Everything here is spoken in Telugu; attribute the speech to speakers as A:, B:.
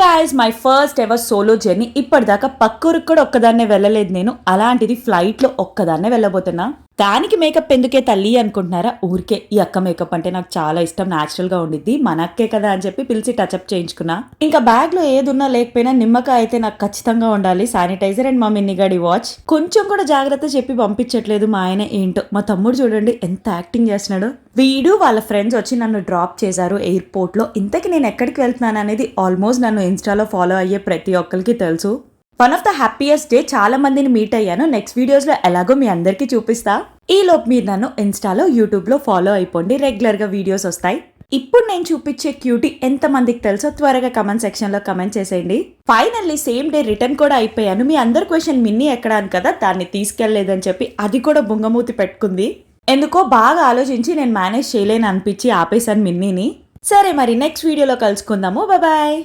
A: Guys my first ever solo journey ఇప్పటిదాకా పక్కూరికి కూడా ఒక్కదాన్నే వెళ్ళలేదు నేను. అలాంటిది ఫ్లైట్లో ఒక్కదాన్నే వెళ్ళబోతున్నా. దానికి మేకప్ ఎందుకే తల్లి అనుకుంటున్నారా? ఊరికే ఈ అక్క మేకప్ అంటే నాకు చాలా ఇష్టం న్యాచురల్గా ఉండిద్ది. మన అక్కే కదా అని చెప్పి పిలిచి టచ్అప్ చేయించుకున్నా. ఇంకా బ్యాగ్లో ఏదున్నా లేకపోయినా నిమ్మకాయ అయితే నాకు ఖచ్చితంగా ఉండాలి. శానిటైజర్ అండ్ మా మిన్నిగాడి వాచ్ కొంచెం కూడా జాగ్రత్త చెప్పి పంపించట్లేదు మా ఆయన. ఏంటో? మా తమ్ముడు చూడండి ఎంత యాక్టింగ్ చేస్తున్నాడు. వీడు వాళ్ళ ఫ్రెండ్స్ వచ్చి నన్ను డ్రాప్ చేశారు ఎయిర్పోర్ట్లో ఇంతకి నేను ఎక్కడికి వెళ్తున్నాను అనేది ఆల్మోస్ట్ నన్ను ఇన్స్టాలో ఫాలో అయ్యే ప్రతి ఒక్కరికి తెలుసు. One of the happiest day చాలా మందిని మీట్ అయ్యాను. నెక్స్ట్ వీడియోస్లో ఎలాగో మీ అందరికీ చూపిస్తా. ఈలోపు మీరు నన్ను ఇన్స్టాలో యూట్యూబ్లో ఫాలో అయిపోండి. రెగ్యులర్గా వీడియోస్ వస్తాయి. ఇప్పుడు నేను చూపించే క్యూటీ ఎంత మందికి తెలుసో త్వరగా కమెంట్ సెక్షన్లో కమెంట్ చేసేయండి. ఫైనల్లీ సేమ్ డే రిటర్న్ కూడా అయిపోయాను. మీ అందరి క్వశ్చన్ మిన్ని ఎక్కడాను అని కదా దాన్ని తీసుకెళ్ళేదని చెప్పి అది కూడా బుంగమూతి పెట్టుకుంది. ఎందుకో బాగా ఆలోచించి నేను మేనేజ్ చేయలేను అనిపించి ఆపేశాను మిన్నీని. సరే మరి నెక్స్ట్ వీడియోలో కలుసుకుందాము. బాయ్